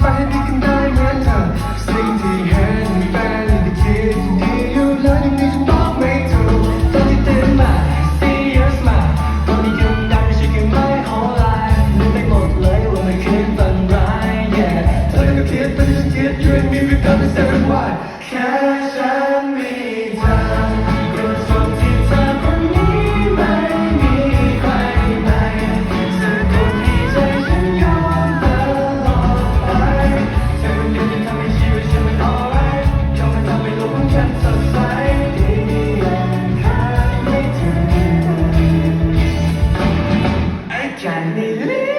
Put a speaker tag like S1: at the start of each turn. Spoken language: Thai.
S1: ไปดีกันได้เหมือนเธอสิ่งที่เห็นเป็นที่คิดที่อยู่แล้ยังมีฉันบอกไม่ถูกตอนที่ตื่นมา see you smile ตอนที่ยังดังฉันยังไม่ all right นึกไม่หมดเลยว่าไม่คิดฝันร้าย yeah เธอก็คิดเธอก็คิด you and me we got this every why can Yeah.